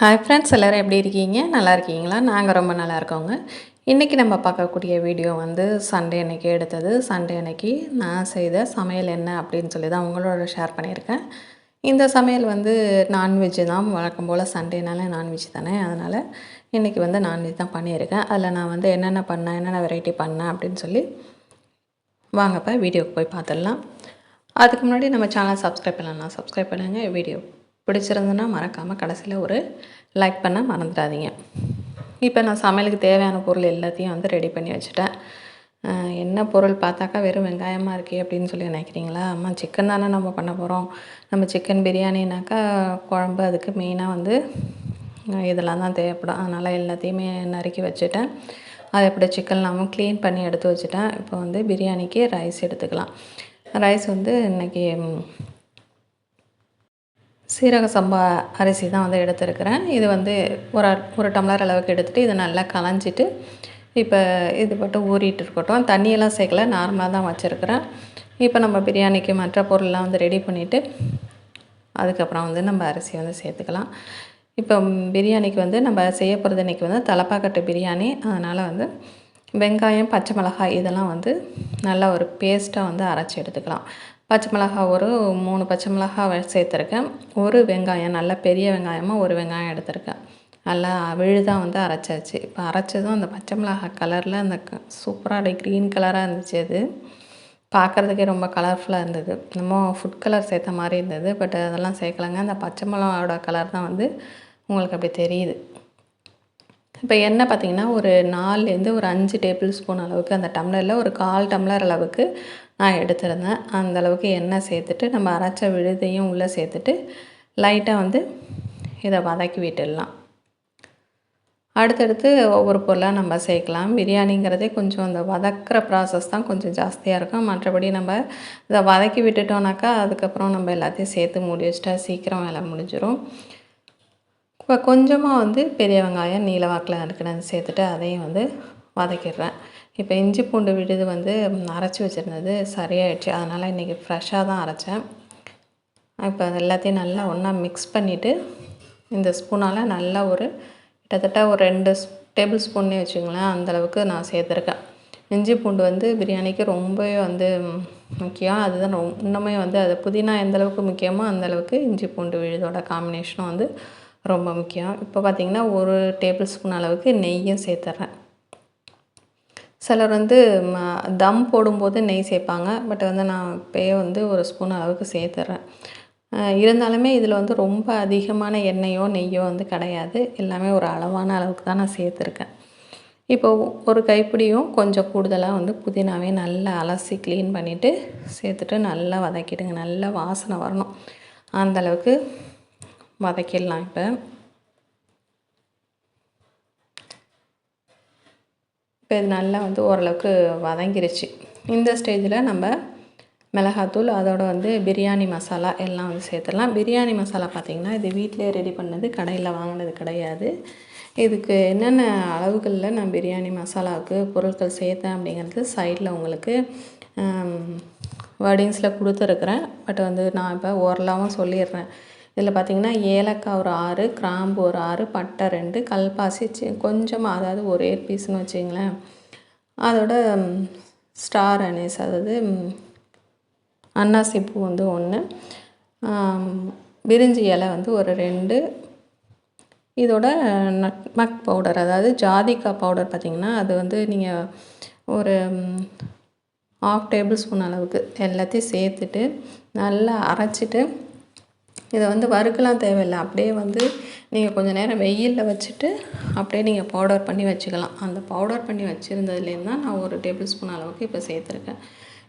Hi friends எல்லோரும் எப்படி இருக்கீங்க? நல்லா இருக்கீங்களா? நாங்கள் ரொம்ப நல்லா இருக்கோங்க. இன்றைக்கி நம்ம பார்க்கக்கூடிய வீடியோ வந்து சண்டே அன்னைக்கு எடுத்தது. சண்டே அன்னைக்கு நான் செய்த சமையல் என்ன அப்படின்னு சொல்லி தான் உங்களோட ஷேர் பண்ணியிருக்கேன். இந்த சமையல் வந்து நான்வெஜ் தான். வழக்கம் போல் சண்டேனால நான்வெஜ் தானே? அதனால் இன்றைக்கி வந்து நான்வெஜ் தான் பண்ணியிருக்கேன். அதில் நான் வந்து என்னென்ன பண்ணேன்? என்னென்ன வெரைட்டி பண்ணேன்? அப்படின்னு சொல்லி வாங்கப்போ வீடியோக்கு போய் பார்த்துடலாம். அதுக்கு முன்னாடி நம்ம சேனல் சப்ஸ்கிரைப் பண்ணலாம் சப்ஸ்கிரைப் பண்ணுங்கள் வீடியோ பிடிச்சிருந்ததுன்னா மறக்காமல் கடைசியில் ஒரு லைக் பண்ண மறந்துடாதீங்க. இப்போ நான் சமையலுக்கு தேவையான பொருள் எல்லாத்தையும் வந்து ரெடி பண்ணி வச்சுட்டேன். என்ன பொருள் பார்த்தாக்கா வெறும் வெங்காயமாக இருக்கே அப்படின்னு சொல்லி நினைக்கிறீங்களா? அம்மா சிக்கன் தானே நம்ம பண்ண போகிறோம் நம்ம சிக்கன் பிரியாணினாக்கா குழம்பு அதுக்கு மெயினாக வந்து இதெல்லாம் தான் தேவைப்படும். அதனால் எல்லாத்தையுமே நறுக்கி வச்சுட்டேன். அதை எப்படி சிக்கன் இல்லாமல் க்ளீன் பண்ணி எடுத்து வச்சுட்டேன். இப்போ வந்து பிரியாணிக்கு ரைஸ் எடுத்துக்கலாம். ரைஸ் வந்து இன்றைக்கி சீரக சம்பா அரிசி தான் வந்து எடுத்துருக்கிறேன். இது வந்து ஒரு அ- ஒரு டம்ளர் அளவுக்கு எடுத்துகிட்டு இதை நல்லா களைஞ்சிட்டு இப்போ இது மட்டும் ஊறிட்டு இருக்கட்டும். தண்ணியெல்லாம் சேர்க்கல நார்மலாக தான் வச்சுருக்கிறேன். இப்போ நம்ம பிரியாணிக்கு மற்ற பொருள்லாம் வந்து ரெடி பண்ணிவிட்டு அதுக்கப்புறம் வந்து நம்ம அரிசி வந்து சேர்த்துக்கலாம். இப்போ பிரியாணிக்கு வந்து நம்ம செய்ய போகிறது இன்றைக்கி வந்து தலப்பாக்கட்டு பிரியாணி. அதனால் வந்து வெங்காயம் பச்சை மிளகாய் இதெல்லாம் வந்து நல்லா ஒரு பேஸ்ட்டாக வந்து அரைச்சி எடுத்துக்கலாம். பச்சை மிளகாய் ஒரு மூணு பச்சை மிளகாய் சேர்த்துருக்கேன். ஒரு வெங்காயம் நல்லா பெரிய வெங்காயமாக ஒரு வெங்காயம் எடுத்திருக்கேன். நல்லா விழுதாக வந்து அரைச்சாச்சு. இப்போ அரைச்சதும் அந்த பச்சை மிளகாய் கலரில் அந்த சூப்பராக அப்படியே க்ரீன் கலராக இருந்துச்சு அது. பார்க்குறதுக்கே ரொம்ப கலர்ஃபுல்லாக இருந்தது. நம்ம ஃபுட் கலர் சேர்த்த மாதிரி இருந்தது பட் அதெல்லாம் சேர்க்கலங்க. அந்த பச்சை மிளகாவோட கலர் தான் வந்து உங்களுக்கு அப்படி தெரியுது. இப்போ எண்ணெய் பார்த்தீங்கன்னா ஒரு நாலுலேருந்து ஒரு அஞ்சு டேபிள் ஸ்பூன் அளவுக்கு அந்த டம்ளரில் ஒரு கால் டம்ளர் அளவுக்கு நான் எடுத்திருந்தேன். அந்தளவுக்கு எண்ணெய் சேர்த்துட்டு நம்ம அரைச்ச விழுதையும் உள்ளே சேர்த்துட்டு லைட்டாக வந்து இதை வதக்கி விட்டுடலாம். அடுத்தடுத்து ஒவ்வொரு பொருளாக நம்ம சேர்க்கலாம். பிரியாணிங்கிறதே கொஞ்சம் அந்த வதக்கிற ப்ராசஸ் தான் கொஞ்சம் ஜாஸ்தியாக இருக்கும். மற்றபடி நம்ம இதை வதக்கி விட்டுட்டோம்னாக்கா அதுக்கப்புறம் நம்ம எல்லாத்தையும் சேர்த்து மூடி வச்சிட்டா சீக்கிரம் வேலை முடிஞ்சிடும் இப்போ கொஞ்சமாக வந்து பெரிய வெங்காயம் நீல வாக்கில் இருக்கிறது சேர்த்துட்டு அதையும் வந்து வதக்கிடுறேன். இப்போ இஞ்சி பூண்டு விழுது வந்து அரைச்சி வச்சுருந்தது சரியாயிடுச்சு. அதனால் இன்றைக்கி ஃப்ரெஷ்ஷாக தான் அரைச்சேன். இப்போ அது எல்லாத்தையும் நல்லா ஒன்றா மிக்ஸ் பண்ணிவிட்டு இந்த ஸ்பூனால் நல்லா ஒரு கிட்டத்தட்ட ஒரு ரெண்டு டேபிள் ஸ்பூன்னே வச்சுங்களேன் அந்தளவுக்கு நான் சேர்த்துருக்கேன். இஞ்சி பூண்டு வந்து பிரியாணிக்கு ரொம்பவே வந்து முக்கியம். அதுதான் ரொம் இன்னுமே வந்து அது புதினா எந்தளவுக்கு முக்கியமோ அந்தளவுக்கு இஞ்சி பூண்டு விழுதோட காம்பினேஷனும் வந்து ரொம்ப முக்கியம். இப்போ பார்த்திங்கன்னா ஒரு டேபிள் ஸ்பூன் அளவுக்கு நெய்யும் சேர்த்துட்றேன். சிலர் வந்து ம தம் போடும்போது நெய் சேர்ப்பாங்க. பட் வந்து நான் இப்போயே வந்து ஒரு ஸ்பூன் அளவுக்கு சேர்த்துட்றேன் இருந்தாலுமே இதில் வந்து ரொம்ப அதிகமான எண்ணெயோ நெய்யோ வந்து கிடையாது. எல்லாமே ஒரு அளவான அளவுக்கு தான் நான் சேர்த்துருக்கேன். இப்போ ஒரு கைப்பிடியும் கொஞ்சம் கூடுதலாக வந்து புதினாவே நல்லா அலசி க்ளீன் பண்ணிவிட்டு சேர்த்துட்டு நல்லா வதக்கிடுங்க. நல்லா வாசனை வரணும். அந்த அளவுக்கு வதக்கிடலாம் இப்போ. இப்போ இது நல்லா வந்து ஓரளவுக்கு வதங்கிருச்சு. இந்த ஸ்டேஜில் நம்ம மிளகாத்தூள் அதோட வந்து பிரியாணி மசாலா எல்லாம் வந்து சேர்த்துடலாம். பிரியாணி மசாலா பார்த்திங்கன்னா இது வீட்டிலே ரெடி பண்ணது கடையில் வாங்கினது கிடையாது. இதுக்கு என்னென்ன அளவுகளில் நான் பிரியாணி மசாலாவுக்கு பொருட்கள் சேர்த்தேன் அப்படிங்கிறது சைடில் உங்களுக்கு வேர்டிங்ஸில் கொடுத்துருக்குறேன். பட் வந்து நான் இப்போ ஓரலாகவும் சொல்லிடுறேன். இதில் பார்த்தீங்கன்னா ஏலக்காய் ஒரு ஆறு கிராம்பு ஒரு ஆறு பட்டை ரெண்டு கல்பாசி சி- கொஞ்சமாக அதாவது ஒரே பீஸ்னு வச்சிங்களேன். அதோட ஸ்டார் அனீஸ் அதாவது அன்னாசி பூ வந்து ஒன்று விரிஞ்சி இலை வந்து ஒரு ரெண்டு. இதோட நட்மக் பவுடர் அதாவது ஜாதிக்காய் பவுடர் பார்த்திங்கன்னா அது வந்து நீங்கள் ஒரு ஆஃப் டேபிள் ஸ்பூன் அளவுக்கு எல்லாத்தையும் சேர்த்துட்டு நல்லா அரைச்சிட்டு இதை வந்து வறுக்கலாம் தேவையில்லை. அப்படியே வந்து நீங்கள் கொஞ்சம் நேரம் வெயிலில் வச்சுட்டு அப்படியே நீங்கள் பவுடர் பண்ணி வச்சுக்கலாம். அந்த பவுடர் பண்ணி வச்சுருந்ததுலேருந்து தான் நான் ஒரு டேபிள் ஸ்பூன் அளவுக்கு இப்போ சேர்த்துருக்கேன்.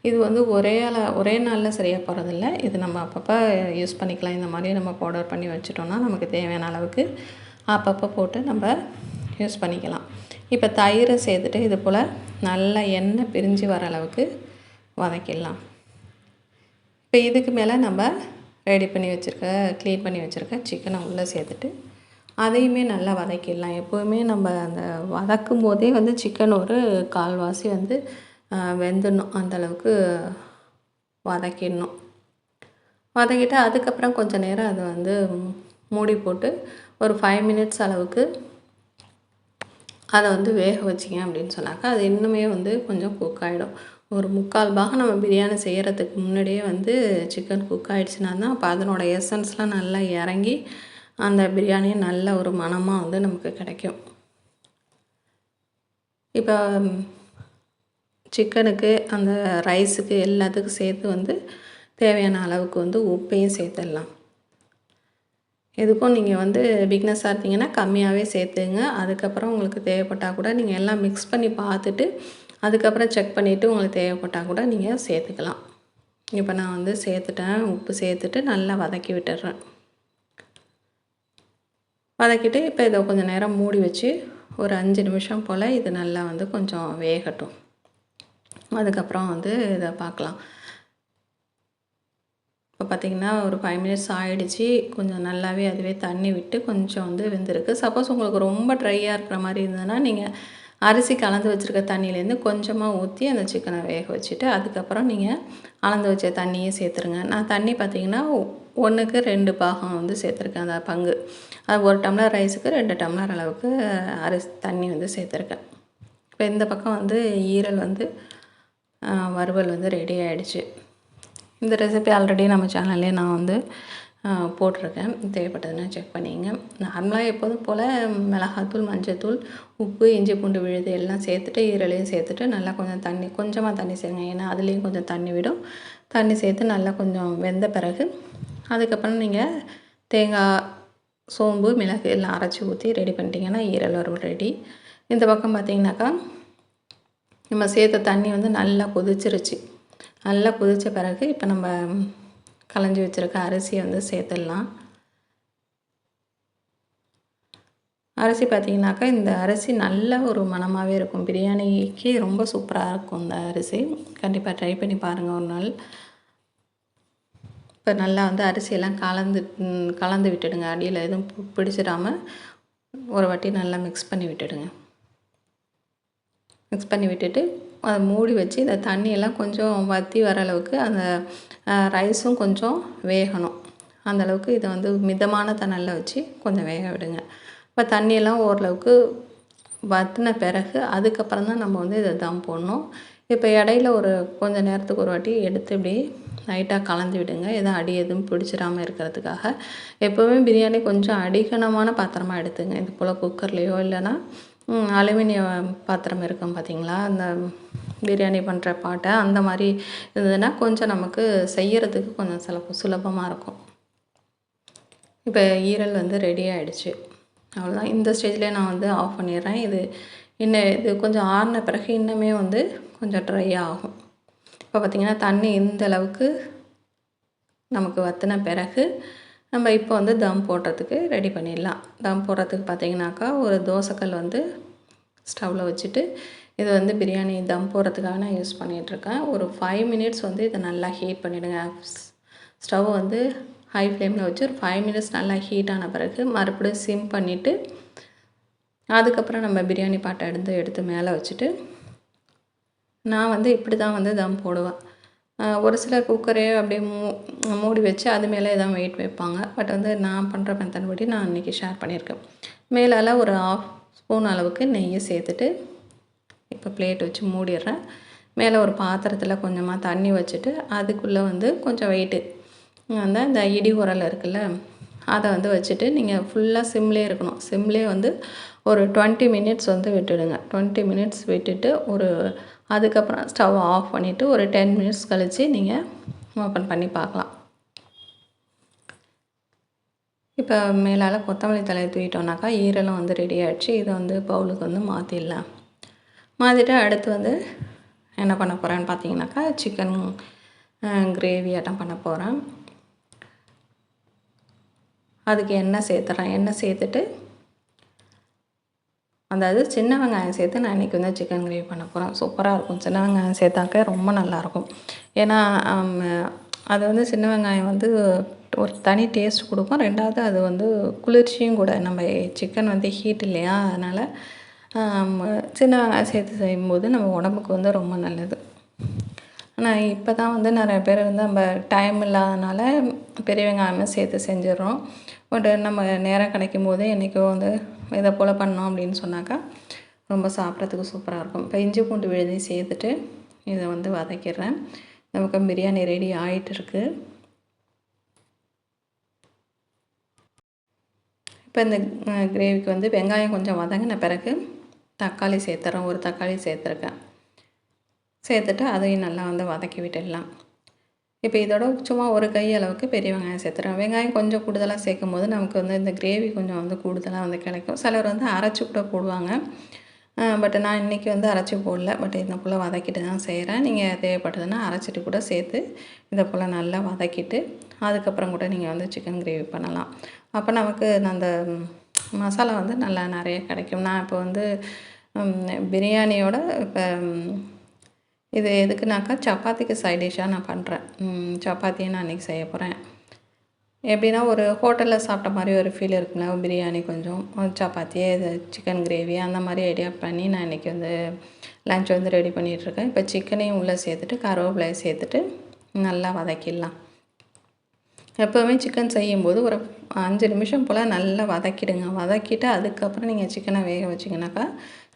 இது வந்து ஒரே ஒரே நாளில் சரியாக போகிறதில்ல இது நம்ம அப்பப்போ யூஸ் பண்ணிக்கலாம். இந்த மாதிரி நம்ம பவுடர் பண்ணி வச்சுட்டோம்னா நமக்கு தேவையான அளவுக்கு அப்பப்போ போட்டு நம்ம யூஸ் பண்ணிக்கலாம். இப்போ தயிரை சேர்த்துட்டு இது போல் நல்லா எண்ணெய் பிரிஞ்சு வர அளவுக்கு வதக்கிடலாம். இப்போ இதுக்கு மேலே நம்ம ரெடி பண்ணி வச்சுருக்க க்ளீன் பண்ணி வச்சுருக்க சிக்கனை உள்ளே சேர்த்துட்டு அதையுமே நல்லா வதக்கிடலாம். எப்போவுமே நம்ம அந்த வதக்கும் போதே வந்து சிக்கன் ஒரு கால்வாசி வந்து வெந்துடணும். அந்த அளவுக்கு வதக்கிடணும். வதக்கிட்டு அதுக்கப்புறம் கொஞ்சம் நேரம் அதை வந்து மூடி போட்டு ஒரு ஃபைவ் மினிட்ஸ் அளவுக்கு அதை வந்து வேக வச்சிங்க அப்படின்னு சொன்னாக்கா அது இன்னுமே வந்து கொஞ்சம் குக் ஆகிடும் ஒரு முக்கால் பாகம் நம்ம பிரியாணி செய்கிறதுக்கு முன்னாடியே வந்து சிக்கன் குக் ஆகிடுச்சுனா தான் அப்போ அதனோட எசன்ஸ்லாம் நல்லா இறங்கி அந்த பிரியாணி நல்ல ஒரு மணமாக வந்து நமக்கு கிடைக்கும். இப்போ சிக்கனுக்கு அந்த ரைஸுக்கு எல்லாத்துக்கும் சேர்த்து வந்து தேவையான அளவுக்கு வந்து உப்பையும் சேர்த்துடலாம். எதுக்கும் நீங்கள் வந்து பிக்னஸாக இருந்தீங்கன்னா கம்மியாகவே சேர்த்துங்க. அதுக்கப்புறம் உங்களுக்கு தேவைப்பட்டால் கூட நீங்கள் எல்லாம் மிக்ஸ் பண்ணி பார்த்துட்டு அதுக்கப்புறம் செக் பண்ணிவிட்டு உங்களுக்கு தேவைப்பட்டால் கூட நீங்கள் சேர்த்துக்கலாம். இப்போ நான் வந்து சேர்த்துட்டேன். உப்பு சேர்த்துட்டு நல்லா வதக்கி விட்டுடுறேன் வதக்கிட்டு இப்போ இதை கொஞ்சம் நேரம் மூடி வச்சு ஒரு அஞ்சு நிமிஷம் போல் இது நல்லா வந்து கொஞ்சம் வேகட்டும். அதுக்கப்புறம் வந்து இதை பார்க்கலாம். இப்போ பார்த்திங்கன்னா ஒரு ஃபைவ் மினிட்ஸ் ஆகிடுச்சி கொஞ்சம் நல்லாவே அதுவே தண்ணி விட்டு கொஞ்சம் வந்து வெந்திருக்கு. சப்போஸ் உங்களுக்கு ரொம்ப ட்ரையாக இருக்கிற மாதிரி இருந்ததுன்னா நீங்கள் அரிசி கலந்து வச்சுருக்க தண்ணியிலேருந்து கொஞ்சமாக ஊற்றி அந்த சிக்கனை வேக வச்சுட்டு அதுக்கப்புறம் நீங்கள் அளந்து வச்ச தண்ணியே சேர்த்துருங்க. நான் தண்ணி பார்த்திங்கன்னா ஒன்றுக்கு ரெண்டு பாகம் வந்து சேர்த்துருக்கேன். அந்த பங்கு. அது ஒரு டம்ளர் ரைஸுக்கு ரெண்டு டம்ளர் அளவுக்கு அரிசி தண்ணி வந்து சேர்த்துருக்கேன். இப்போ இந்த பக்கம் வந்து ஈரல் வந்து வறுவல் வந்து ரெடி ஆகிடுச்சு இந்த ரெசிபி ஆல்ரெடி நம்ம சேனல்லே நான் வந்து போட்டிருக்கேன். தேவைப்பட்டதுன்னா செக் பண்ணிங்க. நார்மலாக எப்போதும் போல் மிளகாத்தூள் மஞ்சத்தூள் உப்பு இஞ்சி பூண்டு விழுது எல்லாம் சேர்த்துட்டு ஈரலையும் சேர்த்துட்டு நல்லா கொஞ்சம் தண்ணி கொஞ்சமாக தண்ணி சேருங்க. ஏன்னா அதுலேயும் கொஞ்சம் தண்ணி விடும். தண்ணி சேர்த்து நல்லா கொஞ்சம் வெந்த பிறகு அதுக்கப்புறம் நீங்கள் தேங்காய் சோம்பு மிளகு எல்லாம் அரைச்சி ஊற்றி ரெடி பண்ணிட்டீங்கன்னா ஈரல் வரும் ரெடி இந்த பக்கம் பார்த்திங்கனாக்கா நம்ம சேர்த்த தண்ணி வந்து நல்லா கொதிச்சிருச்சு. நல்லா கொதித்த பிறகு இப்போ நம்ம கலைஞ்சி வச்சுருக்க அரிசியை வந்து சேர்த்துடலாம். அரிசி பார்த்திங்கனாக்கா இந்த அரிசி நல்ல ஒரு மணமாகவே இருக்கும். பிரியாணிக்கு ரொம்ப சூப்பராக இருக்கும் இந்த அரிசி. கண்டிப்பாக ட்ரை பண்ணி பாருங்கள் ஒரு நாள். இப்போ நல்லா வந்து அரிசியெல்லாம் கலந்து கலந்து விட்டுடுங்க. அடியில் எதுவும் பிடிச்சிடாமல் ஒரு வாட்டி நல்லா மிக்ஸ் பண்ணி விட்டுடுங்க. மிக்ஸ் பண்ணி விட்டுட்டு அதை மூடி வச்சு இந்த தண்ணியெல்லாம் கொஞ்சம் வற்றி வர அளவுக்கு அந்த ரைஸும் கொஞ்சம் வேகணும். அந்தளவுக்கு இதை வந்து மிதமான தணலில் வச்சு கொஞ்சம் வேக விடுங்க. இப்போ தண்ணியெல்லாம் ஓரளவுக்கு வற்றின பிறகு அதுக்கப்புறம் தான் நம்ம வந்து இதை தம் போடணும். இப்போ இடையில ஒரு கொஞ்சம் நேரத்துக்கு ஒரு வாட்டி எடுத்து இப்படி லைட்டாக கலந்து விடுங்க. எதுவும் அடி எதுவும் பிடிச்சிடாமல் இருக்கிறதுக்காக. எப்போவுமே பிரியாணி கொஞ்சம் அடிகனமான பாத்திரமாக எடுத்துங்க. இது போல் குக்கர்லேயோ இல்லைன்னா அலுமினிய பாத்திரம் இருக்கும் பார்த்திங்களா அந்த பிரியாணி பண்ணுற பாட்டை அந்த மாதிரி இருந்ததுன்னா கொஞ்சம் நமக்கு செய்கிறதுக்கு கொஞ்சம் சில சுலபமாக இருக்கும். இப்போ ஈரல் வந்து ரெடி ஆகிடுச்சு அவ்வளோதான் இந்த ஸ்டேஜ்லேயே நான் வந்து ஆஃப் பண்ணிடுறேன். இது இன்னும் இது கொஞ்சம் ஆறின பிறகு இன்னுமே வந்து கொஞ்சம் ட்ரை ஆகும். இப்போ பார்த்திங்கன்னா தண்ணி இந்த அளவுக்கு நமக்கு வற்றின பிறகு நம்ம இப்போ வந்து தம் போடுறதுக்கு ரெடி பண்ணிடலாம். தம் போடுறதுக்கு பார்த்திங்கனாக்கா ஒரு தோசைக்கல் வந்து ஸ்டவ்வில் வச்சுட்டு இது வந்து பிரியாணி தம் போடுறதுக்காக நான் யூஸ் பண்ணிகிட்ருக்கேன் ஒரு ஃபைவ் மினிட்ஸ் வந்து இதை நல்லா ஹீட் பண்ணிவிடுங்க ஸ்டவ் வந்து ஹை ஃப்ளேமில் வச்சு ஒரு ஃபைவ் மினிட்ஸ் நல்லா ஹீட் ஆன பிறகு மறுபடியும் சிம் பண்ணிவிட்டு அதுக்கப்புறம் நம்ம பிரியாணி பாட்டை எடுத்து எடுத்து மேலே வச்சுட்டு நான் வந்து இப்படி தான் வந்து தம் போடுவேன். ஒரு சிலர் குக்கரே அப்படியே மூ மூடி வச்சு அது மேலே எதாவது வெயிட் வைப்பாங்க. பட் வந்து நான் பண்ணுற மெத்தட் படி நான் இன்றைக்கி ஷேர் பண்ணியிருக்கேன். மேலால் ஒரு ஆஃப் ஸ்பூன் அளவுக்கு நெய்யை சேர்த்துட்டு இப்போ பிளேட் வச்சு மூடிடுறேன். மேலே ஒரு பாத்திரத்தில் கொஞ்சமாக தண்ணி வச்சுட்டு அதுக்குள்ளே வந்து கொஞ்சம் வெயிட்டு அந்த இந்த இடி உரல் இருக்குல்ல அதை வந்து வச்சுட்டு நீங்கள் ஃபுல்லாக சிம்லேயே இருக்கணும். சிம்லேயே வந்து ஒரு டுவெண்ட்டி மினிட்ஸ் வந்து விட்டுடுங்க. டுவெண்ட்டி மினிட்ஸ் விட்டுட்டு ஒரு அதுக்கப்புறம் ஸ்டவ் ஆஃப் பண்ணிவிட்டு ஒரு டென் மினிட்ஸ் கழித்து நீங்கள் ஓப்பன் பண்ணி பார்க்கலாம். இப்போ மேலால் கொத்தமல்லி தலையை தூக்கிட்டோம்னாக்கா ஈரலும் வந்து ரெடி ஆகிடுச்சு இதை வந்து பவுலுக்கு வந்து மாற்றிடலாம் மாற்றிட்டு அடுத்து வந்து என்ன பண்ண போகிறேன்னு பார்த்தீங்கன்னாக்கா சிக்கன் கிரேவி ஆட்டம் பண்ண போகிறேன் அதுக்கு எண்ணெய் சேர்த்துறேன். எண்ணெய் சேர்த்துட்டு அதாவது சின்ன வெங்காயம் சேர்த்து நான் இன்றைக்கி வந்து சிக்கன் கிரேவி பண்ண போகிறேன் சூப்பராக இருக்கும். சின்ன வெங்காயம் சேர்த்தாக்க ரொம்ப நல்லாயிருக்கும். ஏன்னா அது வந்து சின்ன வெங்காயம் வந்து ஒரு தனி டேஸ்ட் கொடுக்கும். ரெண்டாவது அது வந்து குளிர்ச்சியும் கூட. நம்ம சிக்கன் வந்து ஹீட் இல்லையா? அதனால் சின்ன வெங்காயம் சேர்த்து செய்யும்போது நம்ம உடம்புக்கு வந்து ரொம்ப நல்லது. ஆனால் இப்போ தான் வந்து நிறைய பேர் வந்து நம்ம டைம் இல்லாதனால பெரிய வெங்காயமே சேர்த்து செஞ்சிடறோம். பட் நம்ம நேரம் கிடைக்கும் போது என்றைக்கோ வந்து இதை போல் பண்ணோம் அப்படின்னு சொன்னாக்கா ரொம்ப சாப்பிட்றதுக்கு சூப்பராக இருக்கும். இப்போ இஞ்சி பூண்டு விழுதையும் சேர்த்துட்டு இதை வந்து வதக்கிடுறேன். நமக்கு பிரியாணி ரெடி ஆகிட்டு இருக்குது இப்போ இந்த கிரேவிக்கு வந்து வெங்காயம் கொஞ்சம் வதங்கின பிறகு தக்காளி சேர்த்துறேன். ஒரு தக்காளி சேர்த்துருக்கேன். சேர்த்துட்டு அதையும் நல்லா வந்து வதக்கி விட்டுடலாம். இப்போ இதோட சும்மா ஒரு கை அளவுக்கு பெரிய வெங்காயம் சேர்த்துறேன் வெங்காயம் கொஞ்சம் கூடுதலாக சேர்க்கும் போது நமக்கு வந்து இந்த கிரேவி கொஞ்சம் வந்து கூடுதலாக வந்து கிடைக்கும். சிலர் வந்து அரைச்சி கூட போடுவாங்க. பட் நான் இன்றைக்கி வந்து அரைச்சி போடல. பட் இந்த போல் வதக்கிட்டு தான் செய்கிறேன் நீங்கள் தேவைப்பட்டதுன்னா அரைச்சிட்டு கூட சேர்த்து இதை போல் நல்லா வதக்கிட்டு அதுக்கப்புறம் கூட நீங்கள் வந்து சிக்கன் கிரேவி பண்ணலாம். அப்போ நமக்கு அந்த மசாலா வந்து நல்லா நிறைய கிடைக்கும். நான் இப்போ வந்து பிரியாணியோட இப்போ இது எதுக்குனாக்கா சப்பாத்திக்கு சைட் டிஷ்ஷாக நான் பண்ணுறேன் சப்பாத்தியை நான் அன்றைக்கி செய்ய போகிறேன் எப்படின்னா ஒரு ஹோட்டலில் சாப்பிட்ட மாதிரி ஒரு ஃபீல் இருக்கும்ல பிரியாணி கொஞ்சம் சப்பாத்தி இது சிக்கன் கிரேவி அந்த மாதிரி ஐடியா பண்ணி நான் இன்றைக்கி வந்து லஞ்ச் வந்து ரெடி பண்ணிகிட்ருக்கேன் இப்போ சிக்கனையும் உள்ளே சேர்த்துட்டு கருவேப்பிலையை சேர்த்துட்டு நல்லா வதக்கிடலாம். எப்போவுமே சிக்கன் செய்யும்போது ஒரு அஞ்சு நிமிஷம் போல் நல்லா வதக்கிடுங்க. வதக்கிட்டு அதுக்கப்புறம் நீங்கள் சிக்கனை வேக வச்சிங்கனாக்கா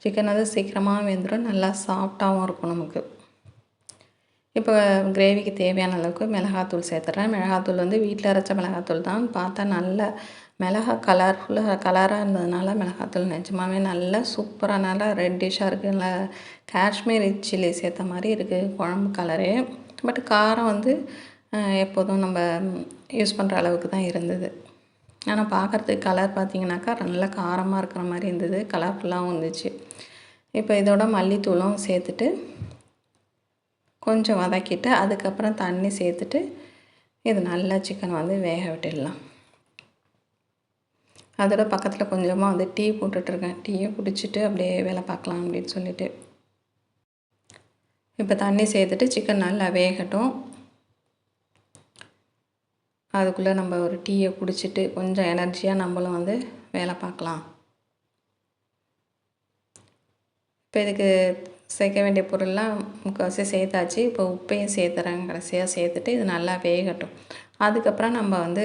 சிக்கன் வந்து சீக்கிரமாக வெந்துடும் நல்லா சாஃப்டாகவும் இருக்கும் நமக்கு. இப்போ கிரேவிக்கு தேவையான அளவுக்கு மிளகாத்தூள் சேர்த்துட்றேன் மிளகாத்தூள் வந்து வீட்டில் அரைச்ச மிளகாத்தூள் தான். பார்த்தா நல்ல மிளகா கலர்ஃபுல்லாக கலராக இருந்ததுனால மிளகாத்தூள் நிஜமாவே நல்லா சூப்பராக நல்லா ரெட்டிஷாக இருக்குது நல்லா காஷ்மீரி சில்லி சேர்த்த மாதிரி இருக்குது குழம்பு கலரு பட் காரம் வந்து எப்போதும் நம்ம யூஸ் பண்ணுற அளவுக்கு தான் இருந்தது. ஆனால் பார்க்குறதுக்கு கலர் பார்த்திங்கனாக்கா நல்லா காரமாக இருக்கிற மாதிரி இருந்தது. கலர்ஃபுல்லாகவும் இருந்துச்சு. இப்போ இதோட மல்லித்தூளும் சேர்த்துட்டு கொஞ்சம் வதக்கிட்டு அதுக்கப்புறம் தண்ணி சேர்த்துட்டு இது நல்லா சிக்கன் வந்து வேக விட்டுடலாம். அதோட பக்கத்தில் கொஞ்சமாக வந்து டீ போட்டுட்ருக்கேன். டீயை குடிச்சிட்டு அப்படியே வேலை பார்க்கலாம் அப்படின்னு சொல்லிட்டு. இப்போ தண்ணி சேர்த்துட்டு சிக்கன் நல்லா வேகட்டும். அதுக்குள்ளே நம்ம ஒரு டீயை குடிச்சிட்டு கொஞ்சம் எனர்ஜியாக நம்மளும் வந்து வேலை பார்க்கலாம். இப்போ இதுக்கு சேர்க்க வேண்டிய பொருள்லாம் முக்கால்வாசி சேர்த்தாச்சு. இப்போ உப்பையும் சேர்த்துறேன். கடைசியாக சேர்த்துட்டு இது நல்லா வேகட்டும். அதுக்கப்புறம் நம்ம வந்து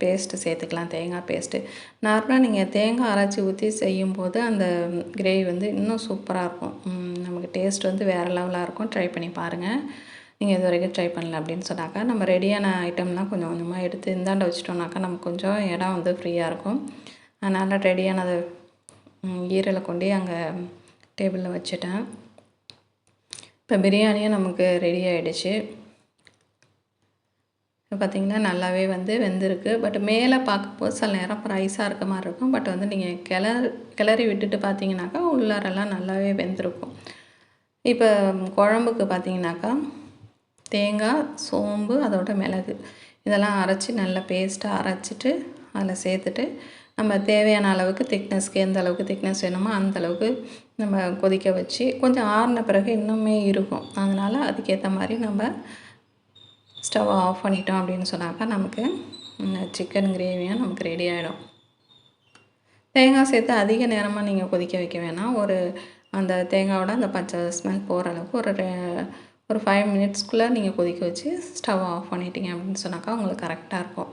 பேஸ்ட்டு சேர்த்துக்கலாம். தேங்காய் பேஸ்ட்டு நார்மலாக நீங்கள் தேங்காய் அரைச்சி ஊற்றி செய்யும்போது அந்த கிரேவி வந்து இன்னும் சூப்பராக இருக்கும். நமக்கு டேஸ்ட் வந்து வேறு லெவலாக இருக்கும். ட்ரை பண்ணி பாருங்கள் நீங்கள் இது வரைக்கும் ட்ரை பண்ணல அப்படின்னு சொன்னாக்கா நம்ம ரெடியான ஐட்டம்லாம் கொஞ்சம் கொஞ்சமாக எடுத்து இந்தாண்ட வச்சிட்டோம்னாக்கா நமக்கு கொஞ்சம் இடம் வந்து ஃப்ரீயாக இருக்கும். அதனால் ரெடியானது ஈரலை கொண்டு அங்கே டேபிளில் வச்சுட்டேன். இப்போ பிரியாணியும் நமக்கு ரெடி ஆகிடுச்சு இப்போ பார்த்திங்கன்னா நல்லாவே வந்து வெந்திருக்கு. பட் மேலே பார்க்கும்போது சில நேரம் ப்ரைஸாக இருக்க மாதிரி இருக்கும். பட் வந்து நீங்கள் கிளறி கிளறி விட்டுட்டு பார்த்தீங்கன்னாக்கா உள்ளாரெல்லாம் நல்லாவே வெந்திருக்கும். இப்போ குழம்புக்கு பார்த்தீங்கன்னாக்கா தேங்காய் சோம்பு அதோட மிளகு. இதெல்லாம் அரைச்சி நல்லா பேஸ்ட்டாக அரைச்சிட்டு அதில் சேர்த்துட்டு நம்ம தேவையான அளவுக்கு திக்னஸ்க்கு எந்த அளவுக்கு திக்னஸ் வேணுமோ அந்த அளவுக்கு நம்ம கொதிக்க வச்சு கொஞ்சம் ஆறின பிறகு இன்னுமே இருக்கும். அதனால் அதுக்கேற்ற மாதிரி நம்ம ஸ்டவ் ஆஃப் பண்ணிட்டோம் அப்படின்னு சொன்னாக்கா நமக்கு சிக்கன் கிரேவியும் நமக்கு ரெடி ஆகிடும் தேங்காய் சேர்த்து அதிக நேரமாக நீங்கள் கொதிக்க வைக்க வேணாம். ஒரு அந்த தேங்காயோட அந்த பச்சை ஸ்மெல் போகிற அளவுக்கு ஒரு ஒரு ஃபைவ் மினிட்ஸ்க்குள்ளே நீங்கள் கொதிக்க வச்சு ஸ்டவ் ஆஃப் பண்ணிட்டீங்க அப்படின்னு சொன்னாக்கா உங்களுக்கு கரெக்டாக இருக்கும்.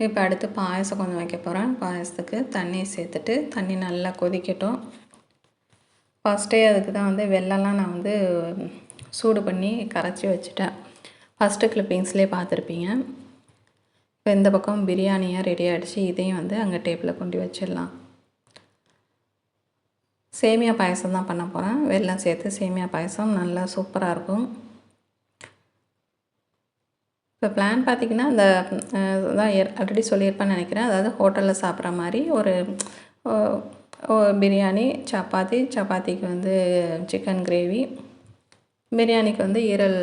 இப்போ அடுத்து பாயசம் கொஞ்சம் வைக்க போகிறேன் பாயசத்துக்கு தண்ணி சேர்த்துட்டு தண்ணி நல்லா கொதிக்கட்டும். ஃபஸ்ட்டே அதுக்கு தான் வந்து வெள்ளம்லாம் நான் வந்து சூடு பண்ணி கரைச்சி வச்சுட்டேன். ஃபஸ்ட்டு கிளிப்பிங்ஸ்லேயே பார்த்துருப்பீங்க. இப்போ இந்த பக்கம் பிரியாணியாக ரெடி ஆகிடுச்சு இதையும் வந்து அங்கே டேபிளில் கொண்டு வச்சிடலாம். சேமியா பாயசம் தான் பண்ண போகிறேன் வெள்ளம் சேர்த்து சேமியா பாயசம் நல்லா சூப்பராக இருக்கும். இப்போ பிளான் பார்த்திங்கன்னா அந்த தான் ஆல்ரெடி சொல்லியிருப்பேன்னு நினைக்கிறேன். அதாவது ஹோட்டலில் சாப்பிட்ற மாதிரி ஒரு பிரியாணி சப்பாத்தி சப்பாத்திக்கு வந்து சிக்கன் கிரேவி பிரியாணிக்கு வந்து ஈரல்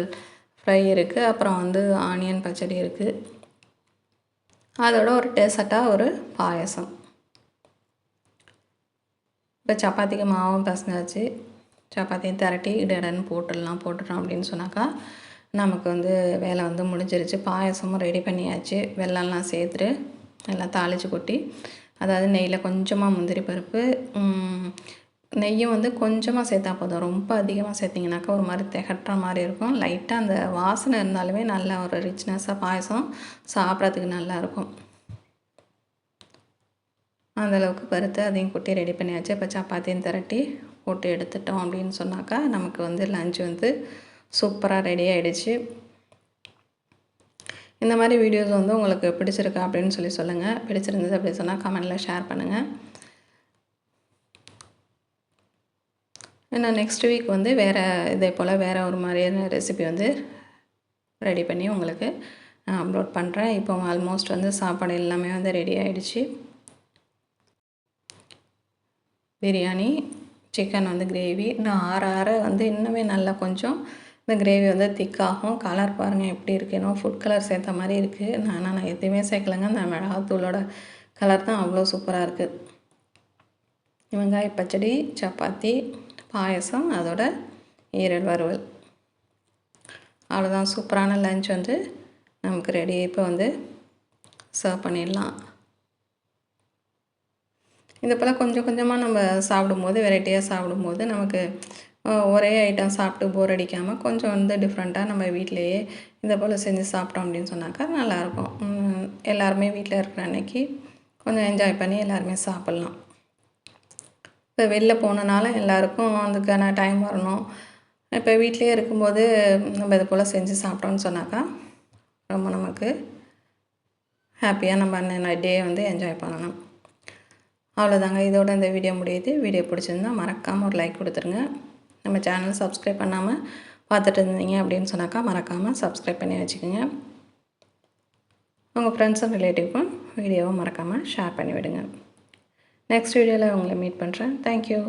ஃப்ரை இருக்குது அப்புறம் வந்து ஆனியன் பச்சடி இருக்குது அதோட ஒரு டெசர்ட்டாக ஒரு பாயசம். இப்போ சப்பாத்திக்கு மாவும் பசங்காச்சு சப்பாத்தியும் திரட்டி இடன்னு போட்டுடலாம் போட்டுட்டோம் அப்படின்னு சொன்னாக்கா நமக்கு வந்து வேலை வந்து முடிஞ்சிருச்சு. பாயசமும் ரெடி பண்ணியாச்சு. வெள்ளம்லாம் சேர்த்துட்டு எல்லாம் தாளித்து கொட்டி அதாவது நெய்யில் கொஞ்சமாக முந்திரி பருப்பு நெய்யும் வந்து கொஞ்சமாக சேர்த்தா போதும். ரொம்ப அதிகமாக சேர்த்திங்கனாக்கா ஒரு மாதிரி திகட்டுற மாதிரி இருக்கும். லைட்டாக அந்த வாசனை இருந்தாலுமே நல்ல ஒரு ரிச்னஸாக பாயசம் சாப்பிட்றதுக்கு நல்லாயிருக்கும் அந்தளவுக்கு பருத்து அதையும் கொட்டி ரெடி பண்ணியாச்சு. இப்போ சப்பாத்தியும் திரட்டி போட்டு எடுத்துட்டோம் அப்படின்னு சொன்னாக்கா நமக்கு வந்து லஞ்ச் வந்து சூப்பராக ரெடி ஆகிடுச்சு இந்த மாதிரி வீடியோஸ் வந்து உங்களுக்கு பிடிச்சிருக்கா அப்படின்னு சொல்லி சொல்லுங்கள் பிடிச்சிருந்தது அப்படி சொன்னால் கமெண்டில் ஷேர் பண்ணுங்கள் நான் நெக்ஸ்ட் வீக் வந்து வேறு இதே போல் வேறு ஒரு மாதிரியான ரெசிபி வந்து ரெடி பண்ணி உங்களுக்கு நான் அப்லோட் பண்ணுறேன் இப்போ ஆல்மோஸ்ட் வந்து சாப்பாடு எல்லாமே வந்து ரெடி ஆகிடுச்சு பிரியாணி சிக்கன் வந்து கிரேவி இன்னும் ஆற ஆற வந்து இன்னுமே நல்லா கொஞ்சம் இந்த கிரேவி வந்து திக்காகும் கலர் பாருங்கள் எப்படி இருக்குன்னு ஃபுட் கலர் சேர்த்த மாதிரி இருக்குது நான் நான் எதுவுமே சேர்க்கலைங்க. அந்த மிளகாத்தூளோட கலர் தான் அவ்வளோ சூப்பராக இருக்குது வெங்காய பச்சடி சப்பாத்தி பாயசம் அதோட ஈரல் வறுவல். அவ்வளோதான். சூப்பரான லஞ்ச் வந்து நமக்கு ரெடி இப்போ வந்து சர்வ் பண்ணிடலாம். இது போல் கொஞ்சம் கொஞ்சமாக நம்ம சாப்பிடும்போது வெரைட்டியாக சாப்பிடும்போது நமக்கு ஒரே ஐட்டம் சாப்பிட்டு போர் அடிக்காமல் கொஞ்சம் வந்து டிஃப்ரெண்ட்டாக நம்ம வீட்டிலையே இதை போல் செஞ்சு சாப்பிட்டோம் அப்படின்னு சொன்னாக்கா நல்லாயிருக்கும் எல்லாருமே வீட்டில் இருக்கிற அன்னைக்கு கொஞ்சம் என்ஜாய் பண்ணி எல்லாருமே சாப்பிட்லாம். இப்போ வெளில போனனால எல்லாருக்கும் அதுக்கான டைம் வரணும். இப்போ வீட்லேயே இருக்கும்போது நம்ம இது போல் செஞ்சு சாப்பிட்டோம்னு சொன்னாக்கா ரொம்ப நமக்கு ஹாப்பியாக நம்ம அன்ன டே வந்து என்ஜாய் பண்ணணும் அவ்வளோதாங்க இதோட இந்த வீடியோ முடியுது. வீடியோ பிடிச்சிருந்தா மறக்காமல் ஒரு லைக் கொடுத்துருங்க. நம்ம சேனல் சப்ஸ்கிரைப் பண்ணாமல் பார்த்துட்டு இருந்தீங்க அப்படின்னு சொன்னாக்கா மறக்காமல் சப்ஸ்கிரைப் பண்ணி வச்சுக்கோங்க. உங்கள் ஃப்ரெண்ட்ஸும் ரிலேட்டிவ்க்கும் வீடியோவை மறக்காமல் ஷேர் பண்ணிவிடுங்க. நெக்ஸ்ட் வீடியோவில் உங்களை மீட் பண்ணுறேன் தேங்க்யூ